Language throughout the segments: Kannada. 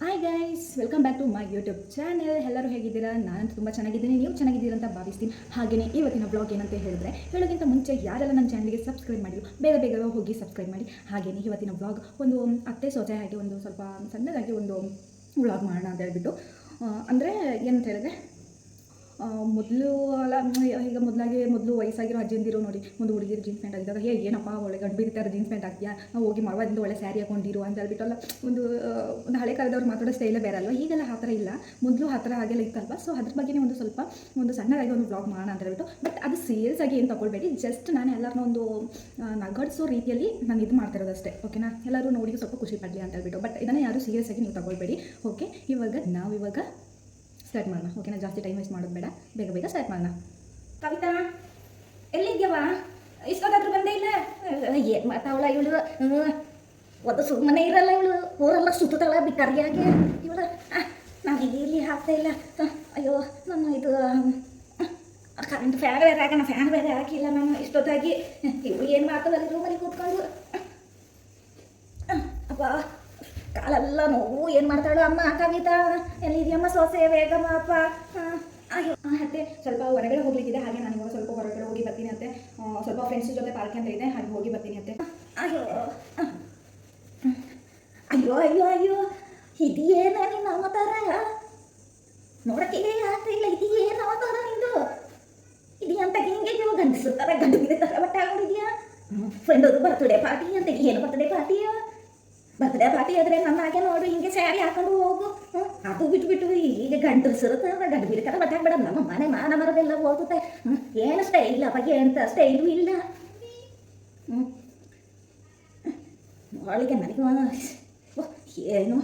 Hi guys welcome back to my YouTube channel ಎಲ್ಲರೂ ಹೇಗಿದ್ದೀರಾ? ನಾನಂತೂ ತುಂಬ ಚೆನ್ನಾಗಿದ್ದೀನಿ. ನೀವು ಚೆನ್ನಾಗಿದ್ದೀರಾ ಅಂತ ಭಾವಿಸ್ತೀನಿ. ಹಾಗೆಯೇ ಇವತ್ತಿನ ಬ್ಲಾಗ್ ಏನಂತ ಹೇಳಿದ್ರೆ, ಹೇಳೋಕ್ಕಿಂತ ಮುಂಚೆ ಯಾರೆಲ್ಲ ನನ್ನ ಚಾನಲ್ಗೆ ಸಬ್ಸ್ಕ್ರೈಬ್ ಮಾಡಿದ್ರು, ಬೇಗ ಬೇಗ ಹೋಗಿ ಸಬ್ಸ್ಕ್ರೈಬ್ ಮಾಡಿ. ಹಾಗೆಯೇ ಇವತ್ತಿನ ಬ್ಲಾಗ್ ಒಂದು ಅತ್ತೆ ಸೊಸೆ ಹಾಗೆ ಒಂದು ಸ್ವಲ್ಪ ಸಣ್ಣದಾಗಿ ಒಂದು ಬ್ಲಾಗ್ ಮಾಡೋಣ ಅಂತ ಹೇಳ್ಬಿಟ್ಟು ಅಂದರೆ ಏನಂತ ಹೇಳಿದ್ರೆ ಮೊದಲು ಅಲ್ಲ ಈಗ ಮೊದಲಾಗಿ ಮೊದಲು ವಯಸ್ಸಾಗಿರೋ ಅಜ್ಜಿಂದಿರು ನೋಡಿ, ಒಂದು ಹುಡುಗಿರು ಜೀನ್ಸ್ ಪ್ಯಾಂಟ್ ಆಗಿದ್ದಾಗ ಹೇ, ಏನಪ್ಪ, ಒಳ್ಳೆ ಗಂಡು ಬೀರ್ತಾರೆ ಜೀನ್ಸ್ ಪ್ಯಾಂಟ್ ಹಾಕ್ತೀಯಾ? ನಾವು ಹೋಗಿ ಮರವಾದಿಂದ ಒಳ್ಳೆ ಸ್ಯಾರಿ ಹಾಕೊಂಡಿರು ಅಂತ ಹೇಳ್ಬಿಟ್ಟಲ್ಲ ಒಂದು ಒಂದು ಹಳೆ ಕಾಲದವ್ರು ಮಾತಾಡೋ ಸ್ಟೈಲೇ ಬೇರೆ ಅಲ್ವಾ? ಈಗೆಲ್ಲ ಆ ಥರ ಇಲ್ಲ. ಮೊದಲು ಆ ಥರ ಹಾಗೆಲ್ಲ ಇತ್ತಲ್ವ? ಸೊ ಅದ್ರ ಬಗ್ಗೆನೇ ಒಂದು ಸ್ವಲ್ಪ, ಒಂದು ಸಣ್ಣದಾಗಿ ಒಂದು ಬ್ಲಾಗ್ ಮಾಡೋಣ ಅಂತ ಹೇಳ್ಬಿಟ್ಟು ಬಟ್ ಅದು ಸೀರಿಯಸ್ ಆಗಿ ಏನು ತಗೊಳ್ಬೇಡಿ. ಜಸ್ಟ್ ನಾನು ಎಲ್ಲರನ್ನ ಒಂದು ನಗಡ್ಸೋ ರೀತಿಯಲ್ಲಿ ನಾನು ಇದು ಮಾಡ್ತಿರೋದಷ್ಟೇ ಓಕೆನಾ ಎಲ್ಲರೂ ನೋಡಿ ಸ್ವಲ್ಪ ಖುಷಿ ಪಡಲಿ ಅಂತ ಹೇಳ್ಬಿಟ್ಟು ಬಟ್ ಇದನ್ನು ಯಾರು ಸೀರಿಯಸ್ ಆಗಿ ನೀವು ತಗೊಳ್ಬೇಡಿ ಓಕೆ ಇವಾಗ, ನಾವು ಇವಾಗ ಸ್ಟಾರ್ಟ್ ಮಾಡೋಣ ಓಕೆನಾ ಜಾಸ್ತಿ ಟೈಮ್ ವೇಸ್ಟ್ ಮಾಡೋದು ಬೇಡ. ಬೇಗ ಬೇಗ ಸ್ಟಾರ್ಟ್ ಮಾಡೋಣ ಕವಿತಾ ಎಲ್ಲಿದ್ಯವ ಇಷ್ಟೊತ್ತಾದ್ರೂ ಬಂದೇ ಇಲ್ಲ? ಏನು ಮಾತಾವಳ ಇವಳು ಒಂದು ಸುಮ್ಮನೆ ಇರಲ್ಲ ಇವಳು. ಊರೆಲ್ಲ ಸುತ್ತತಾಳ ಬಿಕ್ಕರಿಯಾಗಿ ಇವಳು ನಾನು ಇಲ್ಲಿ ಹಾಕ್ತಾ ಇಲ್ಲ. ಅಯ್ಯೋ, ನನ್ನ ಇದು ಕರೆಂಟ್ ಫ್ಯಾನ್ ಬೇರೆ ಹಾಕೋಣ ಫ್ಯಾನ್ ಬೇರೆ ಹಾಕಿಲ್ಲ ನಾನು ಇಷ್ಟೊತ್ತಾಗಿ. ಇವಳು ಏನು ಮಾಡ್ತಾವಲ್ಲ ರೂಮಲ್ಲಿ ಕೂತ್ಕೊಂಡು? ಅಪ್ಪ ಕಾಲೆಲ್ಲ ನೋವು. ಏನು ಮಾಡ್ತಾಳು ಅಮ್ಮ, ಕವಿತಾ? ಎಲ್ಲಿದೆಯಮ್ಮ ಸೊಸೆ? ವೇಗಮ್ಮ ಅಪ್ಪ ಅತ್ತೆ, ಸ್ವಲ್ಪ ಹೊರಗಡೆ ಹೋಗ್ಲಿಕ್ಕಿದೆ. ಹಾಗೆ ನಾನು ಸ್ವಲ್ಪ ಹೊರಗಡೆ ಹೋಗಿ ಬರ್ತೀನಿ ಅತ್ತೆ. ಸ್ವಲ್ಪ ಫ್ರೆಂಡ್ಸ್ ಜೊತೆ ಪಾರ್ಕ್ ಅಂತ ಇದೆ. ಹಾಗೆ ಹೋಗಿ ಬರ್ತೀನಿ ಅತ್ತೆ ಅಯ್ಯೋ ಅಯ್ಯೋ ಅಯ್ಯೋ ಅಯ್ಯೋ ಇದೇನ ನಿನ್ನ ಅವತಾರ ನೋಡಕ್ಕೆ ಆಗ್ತಾ ಇಲ್ಲ ಇದು ಏನು ಅವತಾರ ನಿಂದು ಇದು ಅಂತ ಹಿಂಗೆ ನೀವು ಗಂಡಸು ಥರ ಗಂಡು ಬಿದ್ದ ಥರ ಬಟ್ಟೆ ಹಾಕೊಂಡಿದ್ಯಾ ಫ್ರೆಂಡದು ಬರ್ತಡೇ ಪಾರ್ಟಿ ಅಂತ ಏನು ಬರ್ತಡೇ ಪಾರ್ಟಿಯ ಬರ್ತಡೇ ಪಾರ್ಟಿ ಆದ್ರೆ ನನ್ನ ಹಾಗೆ ನೋಡು ಹಾಕೊಂಡು ಹೋಗು. ಅದು ಬಿಟ್ಬಿಟ್ಟು ಈಗ ಗಂಟಲು ಥರ ಗಂಡು ಬಿದ್ದ ಬಟ್ಟಾಕ್ಬೇಡ ನಮ್ಮ ಮನೆ ಮಾನ ಮರದೆಲ್ಲ ಹೋಗುತ್ತೆ. ಏನು ಸ್ಟೈಲ್ ಬಗ್ಗೆ ಎಂತ ಸ್ಟೈಲು ಇಲ್ಲ. ಅವಳಿಗೆ ನನಗೆ ಏನು?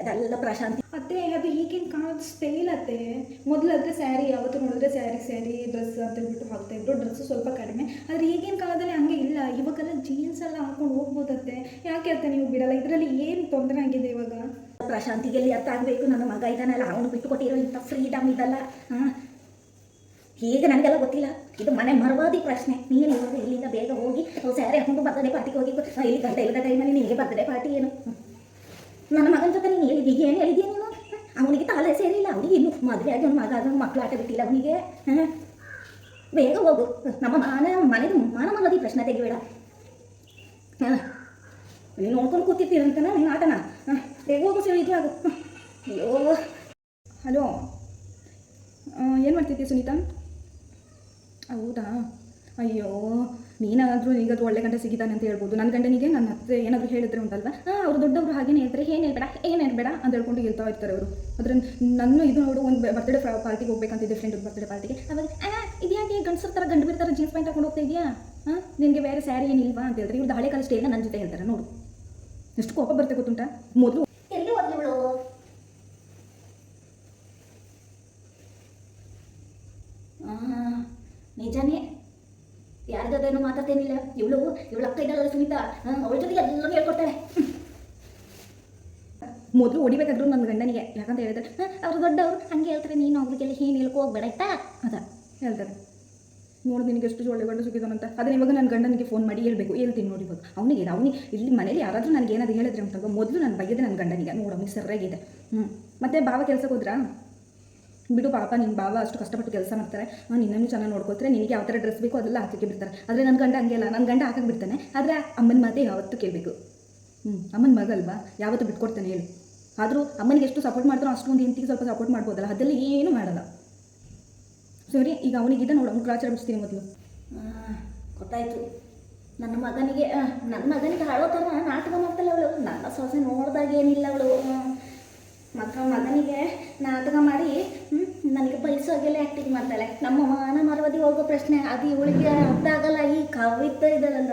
ಅದೆಲ್ಲ ಪ್ರಶಾಂತಿ. ಅತ್ತೆ, ಅದು ಈಗಿನ ಕಾಲದ ಸ್ಟೈಲ್ ಅತ್ತೆ. ಮೊದಲಾದ್ರೆ ಸ್ಯಾರಿ ಯಾವತ್ತು ನೋಡಿದ್ರೆ ಸ್ಯಾರಿ ಸ್ಯಾರಿ ಡ್ರೆಸ್ ಅಂತ ಹೇಳ್ಬಿಟ್ಟು ಹಾಕ್ತಾ ಇದ್ರು. ಡ್ರೆಸ್ ಸ್ವಲ್ಪ ಕಡಿಮೆ. ಆದರೆ ಈಗಿನ ಕಾಲದಲ್ಲಿ ಹಂಗೆ ಇಲ್ಲ. ಇವಾಗೆಲ್ಲ ಜೀನ್ಸ್ ಎಲ್ಲ ಹಾಕೊಂಡು ಹೋಗ್ಬೋದತ್ತೆ. ಯಾಕೆ ಅತ್ತೆ ನೀವು ಬಿಡಲ್ಲ? ಇದರಲ್ಲಿ ಏನು ತೊಂದರೆ ಆಗಿದೆ ಇವಾಗ? ಪ್ರಶಾಂತಿಗೆ ಎಲ್ಲಿ ಅರ್ಥ ಆಗಬೇಕು. ನನ್ನ ಮಗ ಇದ್ದಾನಲ್ಲ ಅವನು ಬಿಟ್ಟು ಕೊಟ್ಟಿರೋ ಇಂಥ ಫ್ರೀಡಮ್ ಇದಲ್ಲ. ಹಾಂ? ಈಗ ನನಗೆಲ್ಲ ಗೊತ್ತಿಲ್ಲ. ಇದು ಮನೆ ಮರವಾದಿ ಪ್ರಶ್ನೆ. ನೀನು ಇವಾಗ ಇಲ್ಲಿಂದ ಬೇಗ ಹೋಗಿ ಸ್ಯಾರಿ ಹಾಕೊಂಡು ಬರ್ತ್ಡೇ ಪಾರ್ಟಿಗೆ ಹೋಗಿ ಇಲ್ಲಿ ಗಂಟೆ ಇಲ್ಲದ ಟೈಮಲ್ಲಿ ನಿನಗೆ ಬರ್ತ್ಡೇ ಪಾರ್ಟಿ ಏನು? ನನ್ನ ಮಗನ ಜೊತೆ ನೀನು ಹೇಳಿದ್ದೀಗ ಏನು ಹೇಳಿದ್ದೀಯ ನೀನು? ಅವನಿಗೆ ತಾಲೆ ಸೇರಿಲ್ಲ, ಅವನಿಗೆ ಇನ್ನು ಮದುವೆ ಆಗಿ ಅವ್ನ ಮಗ ಆಗ ಮಕ್ಕಳು ಆಟ ಬಿಟ್ಟಿಲ್ಲ ಅವನಿಗೆ. ಹಾಂ? ಬೇಗ ಹೋಗು. ನಮ್ಮ ಮನೆ, ಮನೆದು ಮಾನ ಮರವಾದಿ ಪ್ರಶ್ನೆ ತೆಗಿಬೇಡ. ನೀನು ನೋಡ್ಕೊಂಡು ಕೂತಿರ್ತೀರಂತನ ನೀನು ಆಟನ? ಹಾಂ? ಬೇಗ ಹೋಗು ಅಯ್ಯೋ. ಹಲೋ ಏನು ಮಾಡ್ತಿದ್ದೀಯ ಸುನೀತಾ? ಹೌದಾ? ಅಯ್ಯೋ, ನೀನಾದರೂ ಅದು ಒಳ್ಳೆ ಗಂಟೆ ಸಿಗಿದ್ದಾನೆ ಅಂತ ಹೇಳ್ಬೋದು. ನನ್ನ ಗಂಡನಿಗೆ ನನ್ನ ಹತ್ರ ಏನಾದರೂ ಹೇಳಿದ್ರೆ ಉಂಟಲ್ವಾ? ಹಾಂ ಅವ್ರು ದೊಡ್ಡವರು ಹಾಗೇನೆ ಹೇಳ್ತಾರೆ. ಏನು ಹೇಳ್ಬೇಡ ಏನು ಹೇಳ್ಬೇಡ ಅಂತ ಹೇಳ್ಕೊಂಡು ಹೇಳ್ತಾ ಇರ್ತಾರೆ ಅವರು. ಅದ್ರ ನನ್ನ ಇದು ನೋಡು, ಒಂದು ಬರ್ತ್ಡೇ ಪಾರ್ಟಿಗೆ ಹೋಗ್ಬೇಕಂತಿದ್ದೆ ಫ್ರೆಂಡ್ ಬರ್ತ್ಡೇ ಪಾರ್ಟಿಗೆ ಅವಾಗ ಇದ್ಯಾಕೆ ಗಂಡಸರ ಥರ ಗಂಡು ಬಿಡ್ತಾರೆ ಜೀನ್ಸ್ ಪ್ಯಾಂಟ್ ಹಾಕೊಂಡು ಹೋಗ್ತಾ ಇದೆಯಾ? ಹಾಂ ನಿನಗೆ ಬೇರೆ ಸ್ಯಾರಿ ಏನಿಲ್ವಾ? ಅಂತ ಹೇಳಿದ್ರೆ ಇವ್ರದ್ದು ಹಳೆ ಕಾಲಷ್ಟೇ ಇಲ್ಲ ನನ್ನ ಜೊತೆ ಹೇಳ್ತಾರೆ. ನೋಡು. ಎಷ್ಟು ಕೋಪ ಬರುತ್ತೆ ಗೊತ್ತುಂಟಾ? ಮೊದಲು ಎಲ್ಲಿ ಹೋದ್ಲು ನಿಜಾನೇ ಜೊತೆನೂ ಮಾತಾಡ್ತೇನಿಲ್ಲ. ಇವಳು, ಇವಳ ಅಕ್ಕ ಇದ್ದಾಳಲ್ಲ ಸುನೀತಾ. ಅವಳ ಜೊತೆಗೆ ಎಲ್ಲನೂ ಹೇಳ್ಕೊಡ್ತಾಳೆ. ಮೊದಲು ಹೊಡಿಬೇಕಾದ್ರು ನನ್ನ ಗಂಡನಿಗೆ. ಯಾಕಂತ ಹೇಳಿದ್ರೆ ಅವ್ರು ದೊಡ್ಡವರು, ಹಂಗೆ ಹೇಳ್ತಾರೆ, ನೀನು ಅವ್ರಿಗೆಲ್ಲ ಏನು ಹೇಳ್ಕೊ ಹೋಗ್ಬೇಡ ಆಯ್ತಾ ಅದ ಹೇಳ್ತಾರೆ. ನೋಡು, ನಿನಗೆ ಎಷ್ಟು ಒಳ್ಳೆ ಗಂಡ ಸಿಕ್ಕಿದಾನಂತ ಅದನ್ನ ಇವಾಗ ನನ್ನ ಗಂಡನಿಗೆ ಫೋನ್ ಮಾಡಿ ಹೇಳ್ಬೇಕು. ಹೇಳ್ತೀನಿ ನೋಡಿ ಇವಾಗ. ಅವನಿಗೆ ಅವನಿಗೆ, ಇಲ್ಲಿ ಮನೇಲಿ ಯಾರಾದರೂ ನನಗೆ ಏನಾದರೂ ಹೇಳಿದ್ರೆ ಅಂತಲ್ವ ಮೊದಲು ನಾನು ಬೈಯದೆ ನನ್ನ ಗಂಡನಿಗೆ. ನೋಡು ಸರಿಯಾಗಿದೆ. ಹ್ಞೂ ಮತ್ತೆ ಬಾವ ಕೆಲಸಕ್ಕೆ ಹೋದ್ರಾ? ಬಿಡು ಪಾಪ ನಿನ್ನ ಬಾವ ಅಷ್ಟು ಕಷ್ಟಪಟ್ಟು ಕೆಲಸ ಮಾಡ್ತಾರೆ. ಹಾಂ ನಿನ್ನನ್ನು ಚೆನ್ನಾಗಿ ನೋಡ್ಕೊತಾರೆ ನಿನಗೆ ಯಾವ ಥರ ಡ್ರೆಸ್ ಬೇಕು ಅದೆಲ್ಲ ಹಾಕಕ್ಕೆ ಬಿಡ್ತಾರೆ. ಆದರೆ ನನ್ನ ಗಂಡ ಹಂಗೆಲ್ಲ ನನ್ನ ಗಂಡ ಹಾಕಕ್ಕೆ ಬಿಡ್ತಾನೆ. ಆದರೆ ಅಮ್ಮನ ಮಾತೇ ಯಾವತ್ತೂ ಕೇಳಬೇಕು. ಹ್ಞೂ ಅಮ್ಮನ ಮಗಲ್ವಾ ಯಾವತ್ತೂ ಬಿಟ್ಕೊಡ್ತಾನೆ ಹೇಳು. ಆದರೂ ಅಮ್ಮನಿಗೆ ಎಷ್ಟು ಸಪೋರ್ಟ್ ಮಾಡ್ತಾರೋ ಅಷ್ಟು ಒಂದು ಹೆಂಡತಿಗೆ ಸ್ವಲ್ಪ ಸಪೋರ್ಟ್ ಮಾಡ್ಬೋದಲ್ಲ, ಅದೆಲ್ಲ ಏನೂ ಮಾಡಲ್ಲ. ಸರಿ, ಈಗ ಅವನಿಗಿದ್ದ ನೋಡು, ಅವ್ನು ಗ್ರಾಚಾರ ಬಿಡಿಸ್ತೀನಿ ಮೊದಲು. ಗೊತ್ತಾಯ್ತು. ನನ್ನ ಮಗನಿಗೆ ನನ್ನ ಮಗನಿಗೆ ಹಾಳೋ ಥರ ನಾಟಕ ಮಾಡ್ತಾಳೆ ಅವಳು. ನನ್ನ ಸೊಸೆ ನೋಡಿದಾಗ ಏನಿಲ್ಲ ಅವಳು. ಮತ್ತು ಮಗನಿಗೆ ನಾಟಕ ಮಾಡಿ ನನಗೆ ಬಯಸೋಗೆಲ್ಲ ಆ್ಯಕ್ಟಿಂಗ್ ಮಾಡ್ತಾಳೆ. ನಮ್ಮ ಮಾನ ಮರವದಿ ಹೋಗೋ ಪ್ರಶ್ನೆ, ಅದು ಇವಳಿಗೆ ಅರ್ಥ ಆಗಲ್ಲ. ಈ ಕವಿತೆ ಇದ್ದಾಳಲ್ಲ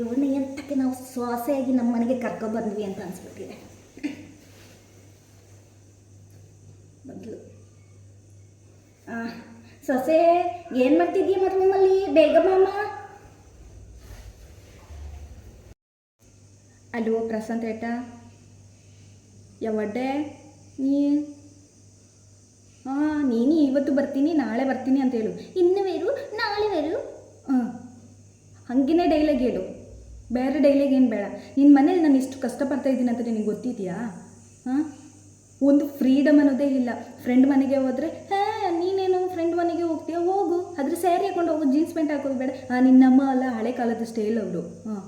ಇವಳನ್ನ ಎಂತಕ್ಕೆ ನಾವು ಸೊಸೆಯಾಗಿ ನಮ್ಮ ಮನೆಗೆ ಕರ್ಕೊಬಂದ್ವಿ ಅಂತ ಅನ್ಸ್ಬಿಟ್ಟಿದೆ. ಮೊದಲು. ಸೊಸೆ, ಏನು ಮಾಡ್ತಿದ್ದೀಯ ಮತ್ತು ನಿಮ್ಮಲ್ಲಿ? ಬೇಗ ಮಾಮ ಅಲ್ವೋ ಪ್ರಶಾಂತ್ ಏಟ. ಯಾವಡ್ಡೆ ನೀ ಹಾಂ ನೀನು ಇವತ್ತು ಬರ್ತೀನಿ, ನಾಳೆ ಬರ್ತೀನಿ ಅಂತ ಹೇಳು. ಇನ್ನು ವೇರು ನಾಳೆ ವೇರು ಹಾಂ ಹಂಗೇನೆ ಡೈಲಾಗ್ ಹೇಳು. ಬೇರೆ ಡೈಲಾಗ್ ಏನು ಬೇಡ. ನಿನ್ನ ಮನೇಲಿ ನಾನು ಇಷ್ಟು ಕಷ್ಟಪಡ್ತಾ ಇದ್ದೀನಿ ಅಂತ ನಿನಗೆ ಗೊತ್ತಿದೆಯಾ? ಹಾಂ ಒಂದು ಫ್ರೀಡಮ್ ಅನ್ನೋದೇ ಇಲ್ಲ. ಫ್ರೆಂಡ್ ಮನೆಗೆ ಹೋದರೆ, ಹಾಂ, ನೀನೇನು ಫ್ರೆಂಡ್ ಮನೆಗೆ ಹೋಗ್ತೀಯ? ಹೋಗು. ಅದ್ರ ಸ್ಯಾರಿ ಹಾಕೊಂಡು ಹೋಗು ಜೀನ್ಸ್ ಪ್ಯಾಂಟ್ ಹಾಕೋದು ಬೇಡ. ನಿನ್ನಮ್ಮ ಅಲ್ಲ ಹಳೆ ಕಾಲದ ಸ್ಟೈಲ್ ಅವರು. ಹಾಂ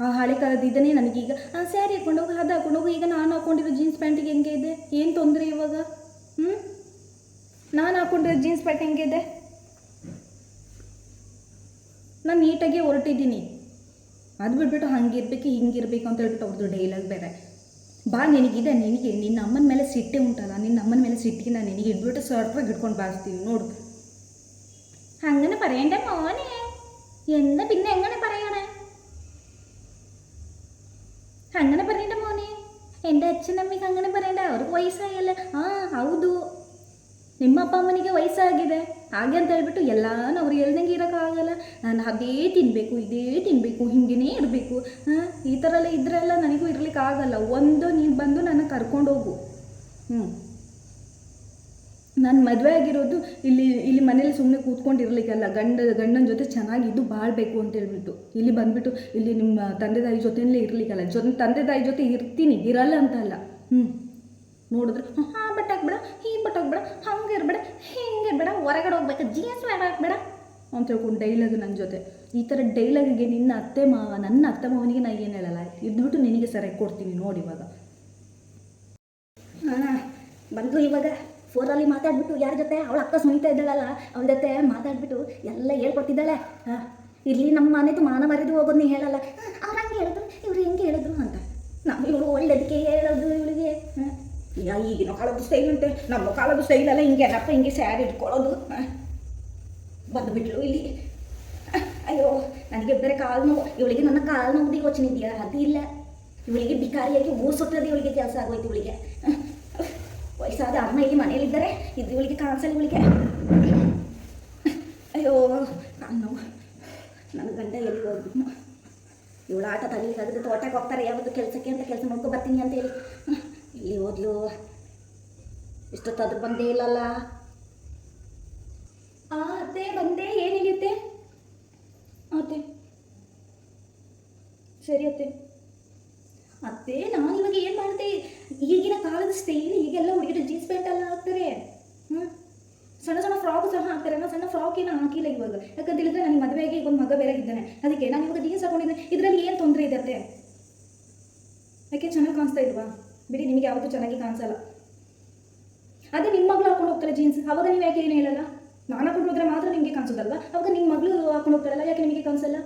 ಆ ಹಳೆ ಕಾಲದ ಇದನ್ನೇ ನನಗೀಗ ಆ ಸ್ಯಾರಿ ಹಾಕೊಂಡು ಹೋಗಿ ಅದು ಹಾಕೊಂಡು ಹೋಗು ಈಗ ನಾನು ಹಾಕೊಂಡಿರೋ ಜೀನ್ಸ್ ಪ್ಯಾಂಟಿಗೆ ಹೆಂಗೆ ಇದೆ ಏನು ತೊಂದರೆ ಇವಾಗ ಹ್ಞೂ ನಾನು ಹಾಕೊಂಡಿರೋ ಜೀನ್ಸ್ ಪ್ಯಾಂಟ್ ಹೆಂಗಿದೆ ನಾನು ನೀಟಾಗಿ ಹೊರಟಿದ್ದೀನಿ ಅದು ಬಿಟ್ಬಿಟ್ಟು ಹಂಗಿರ್ಬೇಕು ಹಿಂಗಿರ್ಬೇಕು ಅಂತ ಹೇಳ್ಬಿಟ್ಟು ಅವ್ರದ್ದು ಡೈಲಾಗ್ ಬೇರೆ ಬಾ ನಿನಗಿದೆ ನಿನಗೆ ನಿನ್ನ ಅಮ್ಮನ ಮೇಲೆ ಸಿಟ್ಟೆ ಉಂಟಲ್ಲ ನಿನ್ನ ಅಮ್ಮನ ಮೇಲೆ ಸಿಟ್ಟಿಗೆ ನಾನು ನಿನಗೆ ಇಟ್ಬಿಟ್ಟು ಸರ್ಟ್ರಾಗಿ ಇಟ್ಕೊಂಡು ಬಾರಿಸ್ತೀನಿ ನೋಡು അങ്ങനെ പറയണ്ട മോനെ എന്താ പിന്നെ എങ്ങനെ പറയണേ അങ്ങനെ പറയണ്ട മോനെ എൻ്റെ ಅಮ್ಮನಿಗೆ അങ്ങനെ പറയണ്ട ಅವ್ರಿಗೆ ವಯಸ್ಸಾಗಲ್ಲ ಹಾಂ ಹೌದು ನಿಮ್ಮ ಅಪ್ಪ ಅಮ್ಮನಿಗೆ ವಯಸ್ಸಾಗಿದೆ ಹಾಗೆ ಅಂತ ಹೇಳ್ಬಿಟ್ಟು ಎಲ್ಲಾನು ಅವ್ರು ಹೇಳ್ದಂಗೆ ಇರೋಕ್ಕಾಗಲ್ಲ ನಾನು ಅದೇ ತಿನ್ನಬೇಕು ಇದೇ ತಿನ್ನಬೇಕು ಹಿಂಗೇ ಇರಬೇಕು ಹಾಂ ಈ ಥರ ಎಲ್ಲ ಇದ್ರೆಲ್ಲ ನನಗೂ ಇರ್ಲಿಕ್ಕೆ ಆಗಲ್ಲ ಒಂದು ನೀನು ಬಂದು ನನ್ನ ಕರ್ಕೊಂಡು ಹೋಗು ಹ್ಞೂ ನಾನು ಮದುವೆ ಆಗಿರೋದು ಇಲ್ಲಿ ಇಲ್ಲಿ ಮನೇಲಿ ಸುಮ್ಮನೆ ಕೂತ್ಕೊಂಡಿರ್ಲಿಕ್ಕಲ್ಲ, ಗಂಡ, ಗಂಡನ ಜೊತೆ ಚೆನ್ನಾಗಿದ್ದು ಬಾಳಬೇಕು ಅಂತ ಹೇಳ್ಬಿಟ್ಟು. ಇಲ್ಲಿ ಬಂದ್ಬಿಟ್ಟು, ಇಲ್ಲಿ ನಿಮ್ಮ ತಂದೆ ತಾಯಿ ಜೊತೆಯಲ್ಲೇ ಇರಲಿಕ್ಕಲ್ಲ. ಜೊ, ತಂದೆ ತಾಯಿ ಜೊತೆ ಇರ್ತೀನಿ, ಇರಲ್ಲ ಅಂತ ಅಲ್ಲ. ಹ್ಞೂ ನೋಡಿದ್ರೆ, ಹಾಂ ಬಟ್ ಹಾಕ್ಬೇಡ ಹೀ, ಬಟ್ ಹಾಕ್ಬೇಡ ಹಂಗೆ ಇರಬೇಡ, ಹಿಂಗೆ ಇರಬೇಡ, ಹೊರಗಡೆ ಹೋಗ್ಬೇಕು, ಜೀನ್ಸ್ ಬೇಡ ಹಾಕ್ಬೇಡ ಅಂತ ಹೇಳ್ಕೊಂಡು ಡೈಲಾಗ್ ನನ್ನ ಜೊತೆ. ಈ ಥರ ಡೈಲಾಗಿಗೆ ನಿನ್ನ ಅತ್ತೆ ಮಾವ, ನನ್ನ ಅತ್ತೆ ಮಾವನಿಗೆ ನಾನು ಏನು ಹೇಳಲ್ಲ. ಇದ್ಬಿಟ್ಟು ನಿನಗೆ ಸರಿಯಾಗಿ ಕೊಡ್ತೀನಿ ನೋಡಿ ಇವಾಗ. ಬಂದು ಇವಾಗ. ಫೋನಲ್ಲಿ ಮಾತಾಡ್ಬಿಟ್ಟು ಯಾರ ಜೊತೆ? ಅವಳ ಅಕ್ಕ ಸುನೀತಾ ಇದ್ದಾಳಲ್ಲ ಅವಳ ಜೊತೆ ಮಾತಾಡ್ಬಿಟ್ಟು ಎಲ್ಲ ಹೇಳ್ಕೊಡ್ತಿದ್ದಾಳೆ. ಇಲ್ಲಿ ನಮ್ಮ ಮನೆದು ಮಾನ ಮರೆದು ಹೋಗೋದು ನೀ ಹೇಳಲ್ಲ. ಅವ್ರು ಹಂಗೆ ಹೇಳಿದ್ರು, ಇವ್ರು ಹೆಂಗೆ ಹೇಳಿದ್ರು ಅಂತ. ನಾವು ಇವಳು ಒಳ್ಳೇದಕ್ಕೆ ಹೇಳೋದು ಇವಳಿಗೆ. ಯಾ ಈಗ ಈಗಿನ ಕಾಲದ ಸ್ಟೈಲ್ ಅಂತೆ. ನಮ್ಮ ಕಾಲದ ಸ್ಟೈಲ್ ಅಲ್ಲ, ಹಿಂಗೆ ಏನಪ್ಪ ಹಿಂಗೆ ಸ್ಯಾರಿ ಇಟ್ಕೊಳ್ಳೋದು. ಬಂದುಬಿಟ್ಲು ಇಲ್ಲಿ. ಅಯ್ಯೋ, ನನಗೆ ಬೇರೆ ಕಾಲು ನೋವು. ಇವಳಿಗೆ ನನ್ನ ಕಾಲು ನೋವು ಯೋಚನೆ ಇದೆಯಾ ಇಲ್ಲ ಇವಳಿಗೆ ಬಿಕಾರಿಯಾಗಿ ಊರು ಇವಳಿಗೆ ಕೆಲಸ ಆಗೋಯ್ತು ಇವಳಿಗೆ. ವಯಸ್ಸಾದ ಅಮ್ಮ ಇಲ್ಲಿ ಮನೆಯಲ್ಲಿದ್ದಾರೆ. ಇದು ಇವಳಿಗೆ ಕಾಣಿಸಲ್ಲ ಇವಳಿಗೆ ಅಯ್ಯೋ, ನಾನು, ನನ್ನ ಗಂಡ ಎಲ್ಲಿ ಹೋಗ್ಬಿಟ್ನು ಇವಳು ಆಟ ತಲೆಗೆ ತೆಗೆದು ತೋಟಕ್ಕೆ ಹೋಗ್ತಾರೆ. ಯಾವತ್ತು ಕೆಲಸಕ್ಕೆ ಅಂತ ಕೆಲಸ ಮಾಡ್ಕೊ ಬರ್ತೀನಿ ಅಂತ ಹೇಳಿ. ಇಲ್ಲಿ ಹೋದ್ಲು. ಇಷ್ಟೊತ್ತಾದ್ರೂ ಬಂದೇ ಇಲ್ಲಲ್ಲ. ಆ ಅತ್ತೆ ಬಂದೆ, ಏನಿಲ್ಲತ್ತೆ? ಅತ್ತೆ. ಸರಿ ಅತ್ತೆ. ಅತ್ತೆ, ನಾನು ಇವಾಗ ಈಗಿನ ಕಾಲದ ಸ್ಟೈಲ್ ಈಗೆಲ್ಲ ಹುಡುಗಿರು ಜೀನ್ಸ್ ಪ್ಯಾಂಟ್ ಎಲ್ಲ ಹಾಕ್ತಾರೆ. ಹ್ಞೂ ಸಣ್ಣ ಸಣ್ಣ ಫ್ರಾಕ್ ಸಹ ಹಾಕ್ತಾರೆ. ನಾನು ಸಣ್ಣ ಫ್ರಾಕ್ ಏನು ಹಾಕಿಲ್ಲ ಇವಾಗ. ಯಾಕಂತ ಹೇಳಿದ್ರೆ ನನಗೆ ಮದುವೆಗೆ ಈಗ ಒಂದು ಮಗ ಬೇರೆ ಇದ್ದಾನೆ. ಅದಕ್ಕೆ ನಾನು ಇವಾಗ ಜೀನ್ಸ್ ಹಾಕೊಂಡಿದ್ದೆ. ಇದರಲ್ಲಿ ಏನು ತೊಂದರೆ ಇದೆ ಯಾಕೆ ಚೆನ್ನಾಗಿ ಕಾಣಿಸ್ತಾ ಇಲ್ವಾ? ಬಿಡಿ, ನಿಮಗೆ ಯಾವತ್ತೂ ಚೆನ್ನಾಗಿ ಕಾಣಿಸಲ್ಲ. ಅದೇ ನಿಮ್ಮ ಮಗಳು ಹಾಕೊಂಡು ಹೋಗ್ತಾರೆ ಜೀನ್ಸ್ ಅವಾಗ ನೀವು ಯಾಕೆ ಏನು ಹೇಳಲ್ಲ? ನಾನು ಹಾಕೊಂಡು ಹೋದ್ರೆ ಮಾತ್ರ ನಿಮಗೆ ಕಾಣಿಸೋದಲ್ವಾ ಅವಾಗ ನಿಮ್ಮ ಮಗಳು ಹಾಕೊಂಡು ಹೋಗ್ತಾರಲ್ಲ ಯಾಕೆ ನಿಮಗೆ ಕಾಣಿಸಲ್ಲ?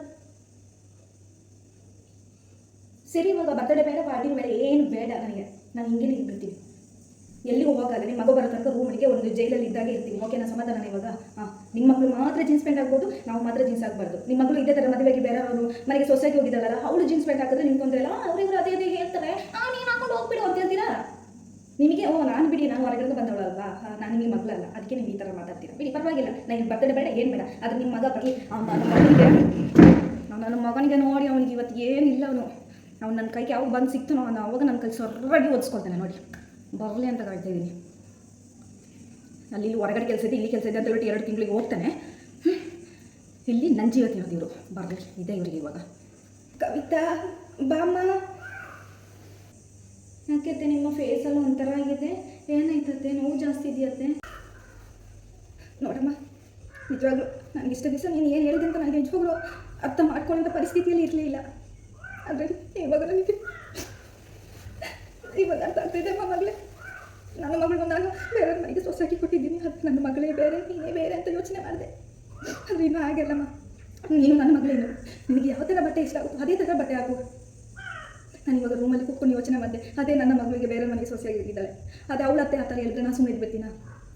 ಸರಿ, ಇವಾಗ ಬರ್ತಡೇ ಬೇಡ ಪಾರ್ಟಿ ಬೇಡ, ಏನು ಬೇಡ ನನಗೆ. ನಾನು ಹಿಂಗೆ ನಿಂತ್ಬಿಡ್ತೀನಿ ಎಲ್ಲಿ ಹೋಗಲ್ಲ ನಿಮ್ಮ ಮಗು ಬರೋ ತನಕ ರೂಮಿಗೆ ಒಂದು ಜೈಲಲ್ಲಿ ಇದ್ದಾಗೆ ಇರ್ತೀನಿ. ನಾನು ಸಮಾಧಾನ ಇವಾಗ. ಹಾಂ ನಿಮ್ಮ ಮಕ್ಕಳು ಮಾತ್ರ ಜೀನ್ಸ್ ಪ್ಯಾಂಟ್ ಆಗ್ಬೋದು ನಾವು ಮಾತ್ರ ಜೀನ್ಸ್ ಹಾಕ್ಬಾರ್ದು. ನಿಮ್ಮ ಮಗಳು ಇದೇ ಥರ ಮದುವೆಗೆ ಬೇರೆ ಅವರು ಮನೆಗೆ ಸೊಸೆಗೆ ಹೋಗಿದ್ದಾರಲ್ಲ, ಅವಳು ಜೀನ್ಸ್ ಪ್ಯಾಂಟ್ ಹಾಕಿದ್ರೆ ನಿಮ್ಗೆ ತೊಂದರೆ ಇಲ್ಲ. ಅವರಿವರು ಅದೇ ಅದೇ ಹೇಳ್ತಾರೆ. ಹಾಂ ನೀನು ಹಾಕೊಂಡು ಹೋಗ್ಬಿಡು ಅಂತ ಹೇಳ್ತೀರಾ? ನಿಮಗೆ, ಓ, ನಾನು ಬಿಡಿ, ನಾನು ಹೊರಗಡೆ ಬಂದವಳಲ್ವಾ? ನಾನು ನಿಮ್ಮ ಮಗಳಲ್ಲ. ಅದಕ್ಕೆ ನೀವು ಈ ಥರ ಮಾತಾಡ್ತೀರಾ. ಬಿಡಿ, ಪರವಾಗಿಲ್ಲ. ನನಗೆ ಬರ್ತಡೆ ಬೇಡ, ಏನು ಬೇಡ. ಅದು ನಿಮ್ಮ ಮಗ ಬರಲಿ. ನಾನು ನನ್ನ ಮಗನಿಗೆ ನೋಡಿ, ಅವನಿಗೆ ಇವತ್ತು ಏನಿಲ್ಲ ಅವನು. ಅವ್ನು ನನ್ನ ಕೈಗೆ ಯಾವಾಗ ಬಂದು ಸಿಕ್ತು ಅವನು ಅವಾಗ ನನ್ನ ಕೈ ಸೊರ್ರಾಗಿ ಓದಿಸ್ಕೊಳ್ತಾನೆ ನೋಡಿ. ಬರಲಿ ಅಂತ ಕಾಯ್ತಾ ಇದ್ದೀನಿ ಅಲ್ಲಿ ಇಲ್ಲಿ ಹೊರಗಡೆ ಕೆಲಸ ಇದೆ, ಇಲ್ಲಿ ಕೆಲಸ ಇದೆ ಅಂತ ಹೇಳ್ಬಿಟ್ಟು ಎರಡು ತಿಂಗಳಿಗೆ ಹೋಗ್ತಾನೆ. ಇಲ್ಲಿ ನನ್ನ ಜೀವ ತಿನ್ನೋದು ಇವರು. ಬರಲಿ, ಇದೆ ಇವರಿಗೆ ಇವಾಗ. ಕವಿತಾ, ಬಾಮ್ಮ. ಯಾಕೆತ್ತೆ ನಿಮ್ಮ ಫೇಸಲ್ಲಿ ಒಂಥರ ಆಗಿದೆ? ಏನಾಯ್ತತ್ತೆ ನೋವು ಜಾಸ್ತಿ ಇದೆಯತ್ತೆ ನೋಡಮ್ಮ, ನಿಜವಾಗ್ಲೂ ನನಗೆ ಇಷ್ಟ ದಿವಸ ನೀನು ಏನು ಹೇಳಿದೆ ಅಂತ ನನಗೆ ನಿಜವಾಗ್ಲೂ ಅರ್ಥ ಮಾಡ್ಕೊಳ್ಳೋಂಥ ಪರಿಸ್ಥಿತಿಯಲ್ಲಿ ಇರಲಿಲ್ಲ ಆದರೆ ಇವಾಗ ನನಗೆ ಇವಾಗ ಅರ್ಥ ಆಗ್ತಿದೆ ಮಗಳೇ. ನನ್ನ ಮಗಳು ನಾನು ಬೇರೆ ಮನೆಗೆ ಸೊಸೈಟಿ ಕೊಟ್ಟಿದ್ದೀನಿ. ಅದು ನನ್ನ ಮಗಳೇ ಬೇರೆ, ನೀನೇ ಬೇರೆ ಅಂತ ಯೋಚನೆ ಮಾಡಿದೆ. ಅದು ಇನ್ನೂ ಹಾಗೆಲ್ಲಮ್ಮ ನೀನು ನನ್ನ ಮಗಳೇನು ನಿನಗೆ ಯಾವ ಥರ ಬಟ್ಟೆ ಇಷ್ಟ ಆಗುತ್ತೋ ಅದೇ ಥರ ಬಟ್ಟೆ ಹಾಕು. ನಾನು ಇವಾಗ ರೂಮಲ್ಲಿ ಕೂತ್ಕೊಂಡು ಯೋಚನೆ ಮಾಡಿದೆ. ಅದೇ ನನ್ನ ಮಗಳಿಗೆ ಬೇರೆ ಮನೆಗೆ ಸೊಸೆಯಾಗಿದ್ದಾಳೆ ಅದೇ ಅವಳ ಅತ್ತೆ ಆ ಥರ ಹೇಳಿದ್ರೆ ನಾನು ಸುಮ್ಮನೆ ಇದ್ಬಿಡ್ತೀನ?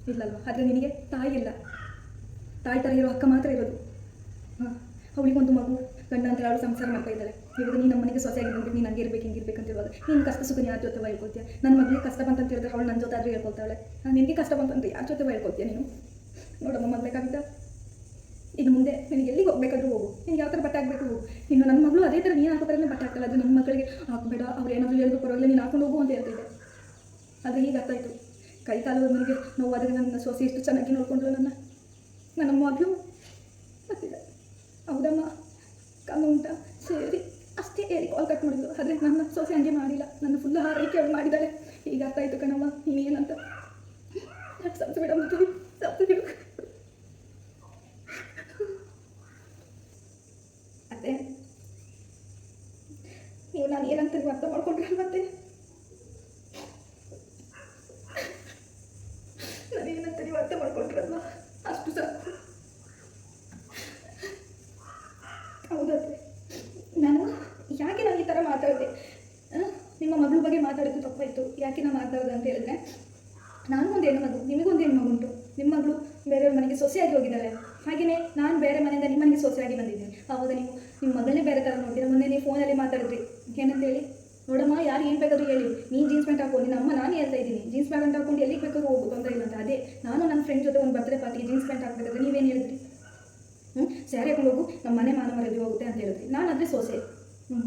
ಇಲ್ಲಲ್ವ? ಆದರೆ ನಿನಗೆ ತಾಯಿ ಇಲ್ಲ. ತಾಯಿ ಥರ ಇರೋ ಅಕ್ಕ ಮಾತ್ರ ಇರೋದು. ಹಾಂ. ಅವಳಿಗೊಂದು ಮಗು, ಗಂಡ ಅಂತ ಅವಳು ಸಂಸಾರ ಮಾಡ್ತಾ ಇದ್ದಾಳೆ ಇವಾಗ ನೀನು ನಮ್ಮ ಮನೆಗೆ ಸೊಸೆಯಾಗಿ ಬಂದ್ಬಿಟ್ಟು ನೀನು ಹಂಗೆ ಇರ್ಬೇಕು ಹಿಂಗೆ ಅಂತ ಹೇಳುವಾಗ, ನೀನು ಕಷ್ಟ ಸುಖ ಯಾರ ಜೊತೆ ಹೇಳ್ಕೊಳ್ತೀಯ? ನನ್ನ ಮಗಳಿಗೆ ಕಷ್ಟ ಬಂತಂತ ಹೇಳಿದ್ರೆ ಅವಳು ನನ್ನ ಜೊತೆ ಆದರೂ ಹೇಳ್ಕೊಳ್ತಾಳೆ. ನಾನು ನಿನಗೆ ಕಷ್ಟ ಬಂತಂತ ಯಾರ ಜೊತೆ ಹೇಳ್ಕೊಳ್ತೀಯ ನೀನು? ನೋಡಮ್ಮ ಕವಿತಾ ಇನ್ನು ಮುಂದೆ ನಿನಗೆ ಎಲ್ಲಿಗೆ ಹೋಗ್ಬೇಕಾದ್ರೂ ಹೋಗು. ನಿನಗೆ ಯಾವ ಥರ ಬಟ್ಟೆ ಹಾಕಬೇಕು ಹೋಗು. ಇನ್ನು ನನ್ನ ಮಗಳು ಅದೇ ಥರ ನೀನು ಹಾಕೋ ಥರನೇ ಬಟ್ಟೆ ಹಾಕಲ್ಲ ಅದು ನನ್ನ ಮಕ್ಕಳಿಗೆ ಹಾಕಬೇಡ, ಅವ್ರು ಏನಾದರೂ ಹೇಳಿದ್ರು ಪರವಾಗಿಲ್ಲ, ನೀನು ಹಾಕೊಂಡು ಹೋಗು ಅಂತ ಹೇಳ್ತಿದ್ದೆ. ಆದರೆ ಈಗ ಅರ್ಥ ಆಯಿತು. ಕೈ ಕಾಲು ನನಗೆ ನೋವಾದರೆ ನನ್ನ ಸೊಸೆ ಎಷ್ಟು ಚೆನ್ನಾಗಿ ನೋಡ್ಕೊಂಡ್ರು ನನ್ನ. ನನ್ನ ಮಗಳು ಗೊತ್ತಿದೆ ಹೌದಮ್ಮ ಕಾಲು ಉಂಟಾ? ಸರಿ. ಅಷ್ಟೇ ಹೇಳಿ ಕಾಲ್ ಕಟ್ ಮಾಡಿದ್ಲು. ಆದರೆ ನನ್ನ ಸೋಸೆ ಹಂಗೆ ಮಾಡಿಲ್ಲ. ನನ್ನ ಫುಲ್ ಹಾರೈಕೆ ಅವಳು ಮಾಡಿದ್ದಾಳೆ ಈಗ ಅರ್ಥ ಆಯ್ತು ಕಣಮ್ಮ ನೀನೇನಂತ ಬಿಡ ಬಿಡಮ್ಮ ಸತ್ತು ಬಿಡು. ಅತ್ತೆ ನೀವು ನಾನು ಏನಂತ ಅರ್ಥ ಮಾಡ್ಕೊಂಡ್ರೆ ಮತ್ತೆ ನಾನು ಏನಂತ ನೀವು ಅರ್ಥ ಮಾಡ್ಕೊಂಡ್ರಲ್ವ ಅಷ್ಟು ಸಾಕು ಹೌದತ್ತೆ ನಾನು ಯಾಕೆ ನಾನು ಈ ಥರ ಮಾತಾಡಿದೆ ಆ, ನಿಮ್ಮ ಮಗಳ ಬಗ್ಗೆ ಮಾತಾಡೋದು ತಪ್ಪಾಯಿತು ಯಾಕೆ ನಾನು ಮಾತಾಡೋದು ಅಂತ ಹೇಳಿದ್ರೆ ನಾನು ಒಂದು ಹೆಣ್ಣು ಮಗು ನಿಮಗೊಂದು ಹೆಣ್ಣು ಮಗುಂಟು. ನಿಮ್ಮ ಮಗಳು ಬೇರೆಯವ್ರ ಮನೆಗೆ ಸೊಸೆಯಾಗಿ ಹೋಗಿದ್ದಾಳೆ. ಹಾಗೆಯೇ ನಾನು ಬೇರೆ ಮನೆಯಿಂದ ನಿಮ್ಮ ಮನೆಗೆ ಸೊಸೆಯಾಗಿ ಬಂದಿದ್ದೀನಿ. ಆವಾಗ ನೀವು ನಿಮ್ಮ ಮಗಳನ್ನೇ ಬೇರೆ ಥರ ನೋಡಿದ್ರೆ ಮೊನ್ನೆ ನೀವು ಫೋನಲ್ಲಿ ಮಾತಾಡಿದ್ರಿ. ಏನಂತ ಹೇಳಿ? ನೋಡಮ್ಮ, ಯಾರು ಏನು ಬೇಕಾದ್ರೂ ಹೇಳಿ. ನೀನು ಜೀನ್ಸ್ ಪ್ಯಾಂಟ್ ಹಾಕೋ ನಿನ್ನ ಅಮ್ಮ ನಾನು ಹೇಳ್ತಾ ಇದ್ದೀನಿ. ಜೀನ್ಸ್ ಪ್ಯಾಂಟ್ ಹಾಕೊಂಡು ಎಲ್ಲಿಗೆ ಬೇಕಾದ್ರೂ ಹೋಗು, ತೊಂದರೆ ಇಲ್ಲ ಅಂತ. ಅದೇ, ನಾನು ನನ್ನ ಫ್ರೆಂಡ್ ಜೊತೆ ಒಂದು ಬರ್ತ್ಡೇ ಪಾರ್ಟಿಗೆ ಜೀನ್ಸ್ ಪ್ಯಾಂಟ್ ಹಾಕ್ಬೇಕಾದ್ರೆ ನೀವೇನು ಹೇಳಿದ್ರಿ? ಹ್ಞೂ ಸ್ಯಾರಿ ಹಾಕೊಂಡು ಹೋಗು, ನಮ್ಮ ಮನೆ ಮಾನ ಮರದಿ ಹೋಗುತ್ತೆ ಅಂತ ಹೇಳಿದ್ರಿ. ನಾನು ಅದೇ ಸೊಸೆ. ಹ್ಞೂ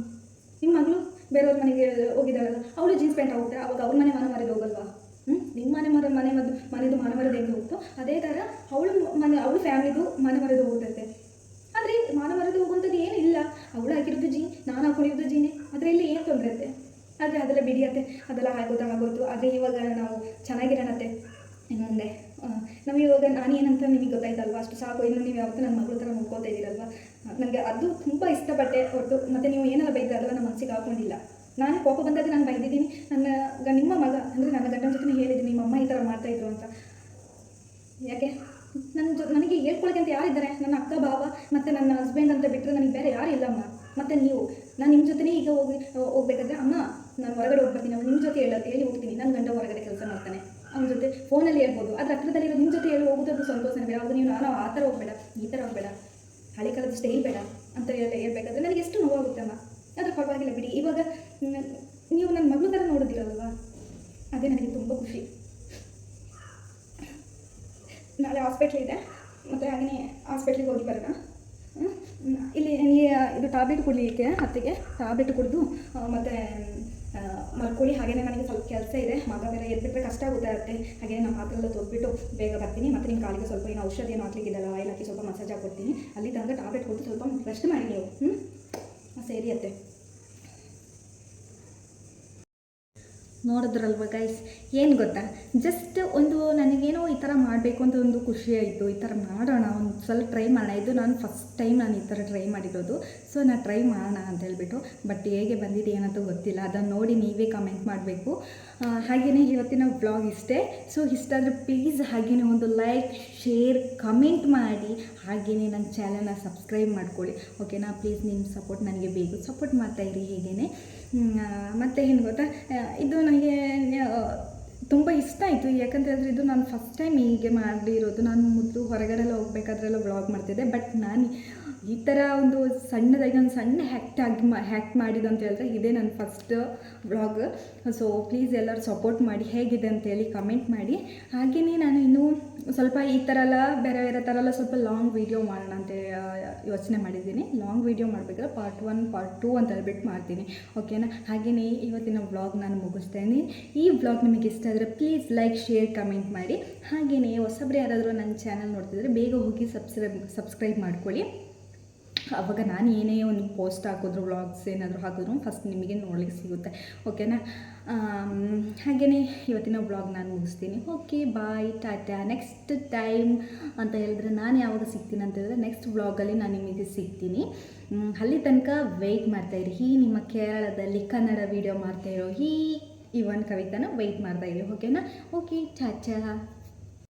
ನಿಮ್ಮ ಮಗಳು ಬೇರೆಯವ್ರ ಮನೆಗೆ ಹೋಗಿದ್ದಾಳಲ್ಲ, ಅವಳು ಜೀನ್ಸ್ ಪ್ಯಾಂಟ್ ಹೋಗುತ್ತೆ ಅವಾಗ ಅವ್ರ ಮನೆ ಮಾನ ಹೋಗಲ್ವಾ ಹ್ಞೂ ನಿಮ್ಮ ಮನೆ ಮರ ಮನೆ ಮದ್ದು ಮನೆದು ಮಾನ ಹೆಂಗೆ ಹೋಗುತ್ತೋ ಅದೇ ಥರ ಅವಳು ಮನೆ, ಅವಳು ಫ್ಯಾಮಿಲಿದು ಮಾನ ಹೋಗುತ್ತೆ ಹೋಗುತ್ತಂತೆ ಆದರೆ ಮಾನ ಮರದಿ ಹೋಗುವಂಥದ್ದು ಏನಿಲ್ಲ ಅವಳು ಹಾಕಿರೋದು ಜೀನ್ ನಾನು ಹಾಕೊಂಡಿರೋದು ಜೀನೆ ಅದರಲ್ಲಿ ಏನು ತೊಂದರೆ ಐತೆ ಆದರೆ ಅದೆಲ್ಲ ಬಿಡಿಯತ್ತೆ. ಅದೆಲ್ಲ ಆಗೋದು ಆಗೋದು. ಆದರೆ ಇವಾಗ ನಾವು ಚೆನ್ನಾಗಿರೋಣತ್ತೆ ಇನ್ನು ಮುಂದೆ ನಾವು ಇವಾಗ ನಾನು ಏನಂತ ನಿಮಗೆ ಗೊತ್ತಾಯ್ತಲ್ವಾ? ಅಷ್ಟು ಸಾಕು. ಇನ್ನು ನೀವು ಯಾವತ್ತೂ ನನ್ನ ಮಗಳ ಥರ ಮುಗ್ಕೋತಾ ಇದ್ದೀರಲ್ವಾ? ನನಗೆ ಅದು ತುಂಬ ಇಷ್ಟಪಟ್ಟೆ ಹೊರತು. ಮತ್ತು ನೀವು ಏನೆಲ್ಲ ಬೈತಾರಲ್ಲ ನಮ್ಮ ಮನಸ್ಸಿಗೆ ಹಾಕೊಂಡಿಲ್ಲ. ನಾನು ಕೋಪ ಬಂದಾಗ ನಾನು ಬೈದಿದ್ದೀನಿ. ನನ್ನ ನಿಮ್ಮ ಮಗ, ಅಂದರೆ ನನ್ನ ಗಂಡನ ಜೊತೆ ಹೇಳಿದ್ದೀನಿ, ನಿಮ್ಮ ಅಮ್ಮ ಈ ಥರ ಮಾಡ್ತಾಯಿದ್ರು ಅಂತ. ಯಾಕೆ? ನನ್ನ ಜೊ, ನನಗೆ ಹೇಳ್ಕೊಳಕ್ಕೆ ಅಂತ ಯಾರಿದ್ದಾರೆ? ನನ್ನ ಅಕ್ಕ ಭಾವ ಮತ್ತು ನನ್ನ ಹಸ್ಬೆಂಡ್ ಅಂತ ಬಿಟ್ಟರೆ ನನಗೆ ಬೇರೆ ಯಾರು ಇಲ್ಲಮ್ಮ. ಮತ್ತು ನೀವು, ನಾನು ನಿಮ್ಮ ಜೊತೆನೇ ಈಗ ಹೋಗಿ ಹೋಗ್ಬೇಕಾದ್ರೆ ಅಮ್ಮ, ನಾನು ಹೊರಗಡೆ ಹೋಗ್ಬರ್ತೀನಿ ನಿಮ್ಮ ಜೊತೆ ಹೇಳ, ಹೇಳಿ ಹೋಗ್ತೀನಿ. ನನ್ನ ಗಂಡ ಹೊರಗಡೆ ಕೆಲಸ ಮಾಡ್ತಾನೆ. ಅವನ ಜೊತೆ ಫೋನಲ್ಲಿ ಹೇಳ್ಬೋದು. ಅದ್ರ ಹತ್ರದಲ್ಲಿರೋ ನಿಮ್ಮ ಜೊತೆ ಹೇಳಿ ಹೋಗೋದು ಸಂತೋಷನೇ ಬೇಡ. ಅದು ನೀವು ನಾನು ಆ ಥರ ಹೋಗ್ಬೇಡ, ಈ ಥರ ಹೋಗ್ಬೇಡ. ಹಳೆ ಕಾಲದ ಸ್ಟೈಲ್ ಬೇಡ ಅಂತ ಹೇಳಿ, ಹೇಳ್ಬೇಕಾದ್ರೆ ನನಗೆ ಎಷ್ಟು ನೋವಾಗುತ್ತೆ ಅಮ್ಮ. ಅದ್ರ ಪರವಾಗಿಲ್ಲ ಬಿಡಿ. ಇವಾಗ ನೀವು ನನ್ನ ಮಗಳು ಥರ ನೋಡೋದಿರಲ್ವಾ ಅದೇ ನನಗೆ ತುಂಬ ಖುಷಿ. ನಾಳೆ ಹಾಸ್ಪಿಟ್ಲ್ ಇದೆ. ಮತ್ತು ಹಾಗೆಯೇ ಹಾಸ್ಪಿಟ್ಲಿಗೆ ಹೋಗಿ ಬರೋಣ. ಇಲ್ಲಿ ಇದು ಟ್ಯಾಬ್ಲೆಟ್ ಕೊಡಲಿಕ್ಕೆ, ಅತ್ತಿಗೆ ಟ್ಯಾಬ್ಲೆಟ್ ಕುಡಿದು ಮತ್ತು ಮಲ್ಕೊಳ್ಳಿ. ಹಾಗೆಯೇ ನನಗೆ ಸ್ವಲ್ಪ ಕೆಲಸ ಇದೆ. ಮಗ ಬೇರೆ ಎದ್ಬಿಟ್ರೆ ಕಷ್ಟ ಆಗುತ್ತೆ ಅತ್ತೆ. ಹಾಗೆ ನಮ್ಮ ಮಾತ್ರ ಎಲ್ಲ ತೊದ್ಬಿಟ್ಟು ಬೇಗ ಬರ್ತೀನಿ. ಮತ್ತು ನಿಮ್ಮ ಕಾಲಿಗೆ ಸ್ವಲ್ಪ ಏನು ಔಷಧಿ ಏನು ಹಾಕ್ಲಿಕ್ಕಿದ್ದಲ್ಲ ಆಯಿಲ್ ಸ್ವಲ್ಪ ಮಸಾಜ್ ಹಾಕ್ಕೊಡ್ತೀನಿ. ಅಲ್ಲಿ ತನಕ ಟ್ಯಾಬ್ಲೆಟ್ ಕೊಟ್ಟು ಸ್ವಲ್ಪ ರೆಸ್ಟ್ ಮಾಡಿ ನೀವು. ಹ್ಞೂ ಸರಿ ಅತ್ತೆ. ನೋಡಿದ್ರಲ್ವ ಗೈಸ್ ಏನು ಗೊತ್ತಾ? ಜಸ್ಟ್ ಒಂದು ನನಗೇನೋ ಈ ಥರ ಮಾಡಬೇಕು ಅಂತ ಒಂದು ಖುಷಿ ಆಯಿತು. ಈ ಥರ ಮಾಡೋಣ, ಒಂದು ಸ್ವಲ್ಪ ಟ್ರೈ ಮಾಡೋಣ. ಇದು ನಾನು ಫಸ್ಟ್ ಟೈಮ್ ನಾನು ಈ ಥರ ಟ್ರೈ ಮಾಡಿರೋದು. ಸೊ ನಾನು ಟ್ರೈ ಮಾಡೋಣ ಅಂತ ಹೇಳ್ಬಿಟ್ಟು. ಬಟ್ ಹೇಗೆ ಬಂದಿದೆ ಏನಂತ ಗೊತ್ತಿಲ್ಲ. ಅದನ್ನು ನೋಡಿ ನೀವೇ ಕಮೆಂಟ್ ಮಾಡಬೇಕು. ಹಾಗೆಯೇ ಇವತ್ತಿನ ಬ್ಲಾಗ್ ಇಷ್ಟೇ. ಸೊ ಇಷ್ಟ ಆದರೆ ಪ್ಲೀಸ್ ಹಾಗೆಯೇ ಒಂದು ಲೈಕ್ ಶೇರ್ ಕಮೆಂಟ್ ಮಾಡಿ. ಹಾಗೆಯೇ ನನ್ನ ಚಾನಲ್ನ ಸಬ್ಸ್ಕ್ರೈಬ್ ಮಾಡ್ಕೊಳ್ಳಿ. ಓಕೆನಾ ಪ್ಲೀಸ್ ನಿಮ್ಮ ಸಪೋರ್ಟ್ ನನಗೆ ಬೇಕು. ಸಪೋರ್ಟ್ ಮಾಡ್ತಾಯಿರಿ ಹೇಗೇ ಮತ್ತು ಏನು ಗೊತ್ತಾ? ಇದು ಇದು ನನಗೆ ತುಂಬ ಇಷ್ಟ ಆಯಿತು. ಯಾಕಂತ ಹೇಳಿದ್ರೆ ಇದು ನಾನು ಫಸ್ಟ್ ಟೈಮ್ ಹೀಗೆ ಮಾಡಿರೋದು ನಾನು ಮೊದಲು ಹೊರಗಡೆಲ್ಲ ಹೋಗ್ಬೇಕಾದ್ರೆಲ್ಲ ವ್ಲಾಗ್ ಮಾಡ್ತಿದ್ದೆ. ಬಟ್ ನಾನು ಈ ಥರ ಒಂದು ಸಣ್ಣದಾಗಿ ಒಂದು ಸಣ್ಣ ಹ್ಯಾಕ್ಟ್ ಆಗಿ ಮಾ ಹ್ಯಾಕ್ ಮಾಡಿದ್ದು ಅಂತ ಹೇಳಿದ್ರೆ ಇದೇ ನನ್ನ ಫಸ್ಟ್ ವ್ಲಾಗ್ ಸೊ ಪ್ಲೀಸ್ ಎಲ್ಲರೂ ಸಪೋರ್ಟ್ ಮಾಡಿ ಹೇಗಿದೆ ಅಂತೇಳಿ ಕಮೆಂಟ್ ಮಾಡಿ. ಹಾಗೆಯೇ ನಾನು ಇನ್ನೂ ಸ್ವಲ್ಪ ಈ ಥರ ಎಲ್ಲ, ಬೇರೆ ಬೇರೆ ಥರ ಎಲ್ಲ ಸ್ವಲ್ಪ ಲಾಂಗ್ ವೀಡಿಯೋ ಮಾಡೋಣ ಅಂತ ಯೋಚನೆ ಮಾಡಿದ್ದೀನಿ. ಲಾಂಗ್ ವೀಡಿಯೋ ಮಾಡಬೇಕಾದ್ರೆ ಪಾರ್ಟ್ ಒನ್ ಪಾರ್ಟ್ ಟೂ ಅಂತ ಹೇಳ್ಬಿಟ್ಟು ಮಾಡ್ತೀನಿ. ಓಕೆನಾ ಹಾಗೆಯೇ ಇವತ್ತಿನ ವ್ಲಾಗ್ ನಾನು ಮುಗಿಸ್ತೇನೆ. ಈ ವ್ಲಾಗ್ ನಿಮಗೆ ಇಷ್ಟ ಆದರೆ ಪ್ಲೀಸ್ ಲೈಕ್ ಶೇರ್ ಕಮೆಂಟ್ ಮಾಡಿ. ಹಾಗೆಯೇ ಹೊಸಬ್ರು ಯಾರಾದರೂ ನನ್ನ ಚಾನಲ್ ನೋಡ್ತಿದ್ರೆ ಬೇಗ ಹೋಗಿ ಸಬ್ಸ್ಕ್ರೈಬ್ ಸಬ್ಸ್ಕ್ರೈಬ್ ಮಾಡ್ಕೊಳ್ಳಿ. ಅವಾಗ ನಾನು ಏನೇ ಒಂದು ಪೋಸ್ಟ್ ಹಾಕಿದ್ರು ವ್ಲಾಗ್ಸ್ ಏನಾದರೂ ಹಾಕಿದ್ರು ಫಸ್ಟ್ ನಿಮಗೆ ನೋಡ್ಲಿಕ್ಕೆ ಸಿಗುತ್ತೆ. ಓಕೆನಾ ಹಾಗೆಯೇ ಇವತ್ತಿನ ವ್ಲಾಗ್ ನಾನು ಮುಗಿಸ್ತೀನಿ. Okay bye ta-ta. Next time ಅಂತ ಹೇಳಿದ್ರೆ ನಾನು ಯಾವಾಗ ಸಿಗ್ತೀನಿ ಅಂತ ಹೇಳಿದ್ರೆ ನೆಕ್ಸ್ಟ್ ವ್ಲಾಗಲ್ಲಿ ನಾನು ನಿಮಗೆ ಸಿಗ್ತೀನಿ. ಅಲ್ಲಿ ತನಕ ವೆಯ್ಟ್ ಮಾಡ್ತಾಯಿರಿ ಹೀ ನಿಮ್ಮ ಕೇರಳದಲ್ಲಿ ಕನ್ನಡ ವೀಡಿಯೋ ಮಾಡ್ತಾಯಿರೋ ಹೀ ಈ ಒಂದು ಕವಿತಾನ ವೆಯ್ಟ್ ಮಾಡ್ತಾಯಿರಿ ಓಕೆನಾ ಓಕೆ ಟಾಟಾ.